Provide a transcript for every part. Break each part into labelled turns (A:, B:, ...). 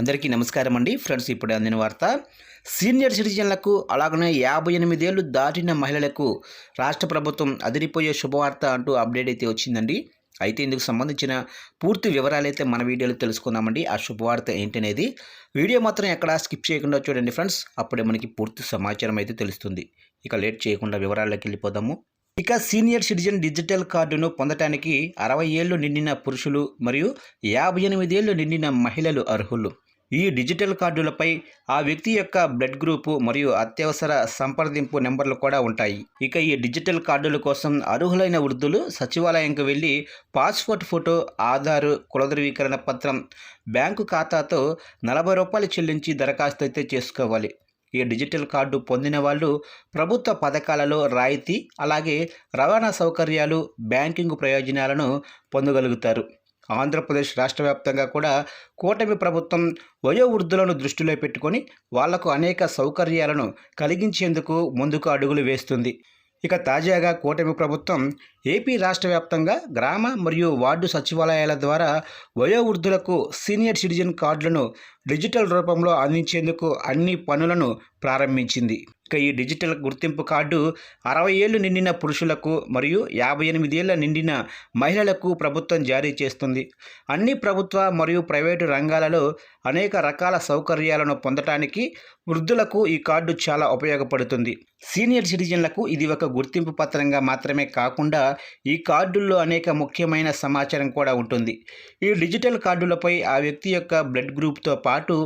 A: అందరికీ నమస్కారం అండి. ఫ్రెండ్స్ ఇప్పుడు అందిన వార్త. సీనియర్ సిటిజన్లకు అలాగనే యాభై ఎనిమిదేళ్ళు దాటిన మహిళలకు రాష్ట్ర ప్రభుత్వం అదిరిపోయే శుభవార్త అంటూ అప్డేట్ అయితే వచ్చిందండి. అయితే ఇందుకు సంబంధించిన పూర్తి వివరాలు అయితే మన వీడియోలో తెలుసుకుందామండి. ఆ శుభవార్త ఏంటనేది. వీడియో మాత్రం ఎక్కడ స్కిప్ చేయకుండా చూడండి ఫ్రెండ్స్. అప్పుడే మనకి పూర్తి సమాచారం అయితే తెలుస్తుంది. ఇక లేట్ చేయకుండా వివరాల్లోకి వెళ్ళిపోదాము. ఇక సీనియర్ సిటిజన్ డిజిటల్ కార్డును పొందటానికి అరవై ఏళ్ళు నిండిన పురుషులు మరియు యాభై ఎనిమిదేళ్ళు నిండిన మహిళలు అర్హులు. ఈ డిజిటల్ కార్డులపై ఆ వ్యక్తి యొక్క బ్లడ్ గ్రూపు మరియు అత్యవసర సంప్రదింపు నెంబర్లు కూడా ఉంటాయి. ఇక ఈ డిజిటల్ కార్డుల కోసం అర్హులైన వృద్ధులు సచివాలయంకు వెళ్ళి పాస్పోర్ట్ ఫోటో ఆధారు కులధృవీకరణ పత్రం బ్యాంకు ఖాతాతో నలభై రూపాయలు చెల్లించి దరఖాస్తు అయితే చేసుకోవాలి. ఈ డిజిటల్ కార్డు పొందిన వాళ్ళు ప్రభుత్వ పథకాలలో రాయితీ అలాగే రవాణా సౌకర్యాలు బ్యాంకింగ్ ప్రయోజనాలను పొందగలుగుతారు. ఆంధ్రప్రదేశ్ రాష్ట్ర వ్యాప్తంగా కూడా కూటమి ప్రభుత్వం వయోవృద్ధులను దృష్టిలో పెట్టుకొని వాళ్ళకు అనేక సౌకర్యాలను కలిగించేందుకు ముందుకు అడుగులు వేస్తుంది. ఇక తాజాగా కూటమి ప్రభుత్వం ఏపీ రాష్ట్ర వ్యాప్తంగా గ్రామ మరియు వార్డు సచివాలయాల ద్వారా వయోవృద్ధులకు సీనియర్ సిటిజన్ కార్డులను డిజిటల్ రూపంలో అందించేందుకు అన్ని పనులను ప్రారంభించింది. ఇక ఈ డిజిటల్ గుర్తింపు కార్డు అరవై ఏళ్ళు నిండిన పురుషులకు మరియు యాభై ఎనిమిదేళ్ళ నిండిన మహిళలకు ప్రభుత్వం జారీ చేస్తుంది. అన్ని ప్రభుత్వ మరియు ప్రైవేటు రంగాలలో అనేక రకాల సౌకర్యాలను పొందటానికి వృద్ధులకు ఈ కార్డు చాలా ఉపయోగపడుతుంది. సీనియర్ సిటిజన్లకు ఇది ఒక గుర్తింపు పత్రంగా మాత్రమే కాకుండా ఈ కార్డుల్లో అనేక ముఖ్యమైన సమాచారం కూడా ఉంటుంది. ఈ డిజిటల్ కార్డులపై ఆ వ్యక్తి యొక్క బ్లడ్ గ్రూప్తో పాటు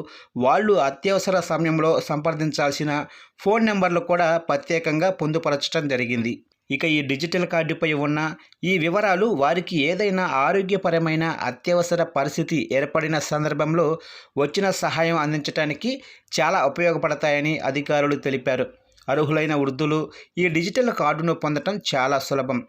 A: వాళ్ళు అత్యవసర సమయంలో సంప్రదించాల్సిన ఫోన్ నెంబర్లు కూడా ప్రత్యేకంగా పొందుపరచడం జరిగింది. ఇక ఈ డిజిటల్ కార్డుపై ఉన్న ఈ వివరాలు వారికి ఏదైనా ఆరోగ్యపరమైన అత్యవసర పరిస్థితి ఏర్పడిన సందర్భంలో వచ్చిన సహాయం అందించడానికి చాలా ఉపయోగపడతాయని అధికారులు తెలిపారు. అర్హులైన వృద్ధులు ఈ డిజిటల్ కార్డును పొందటం చాలా సులభం.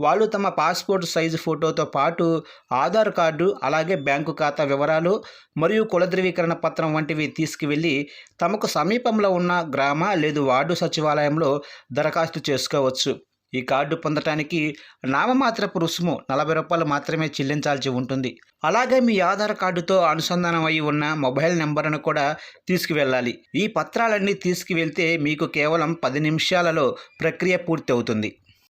A: వాళ్ళు తమ పాస్పోర్ట్ సైజు ఫోటోతో పాటు ఆధార్ కార్డు అలాగే బ్యాంకు ఖాతా వివరాలు మరియు కుల ధృవీకరణ పత్రం వంటివి తీసుకువెళ్ళి తమకు సమీపంలో ఉన్న గ్రామ లేదు వార్డు సచివాలయంలో దరఖాస్తు చేసుకోవచ్చు. ఈ కార్డు పొందటానికి నామమాత్రపు రుసుము నలభై రూపాయలు మాత్రమే చెల్లించాల్సి ఉంటుంది. అలాగే మీ ఆధార్ కార్డుతో అనుసంధానం అయి ఉన్న మొబైల్ నెంబర్ను కూడా తీసుకువెళ్ళాలి. ఈ పత్రాలన్నీ తీసుకువెళ్తే మీకు కేవలం పది నిమిషాలలో ప్రక్రియ పూర్తి అవుతుంది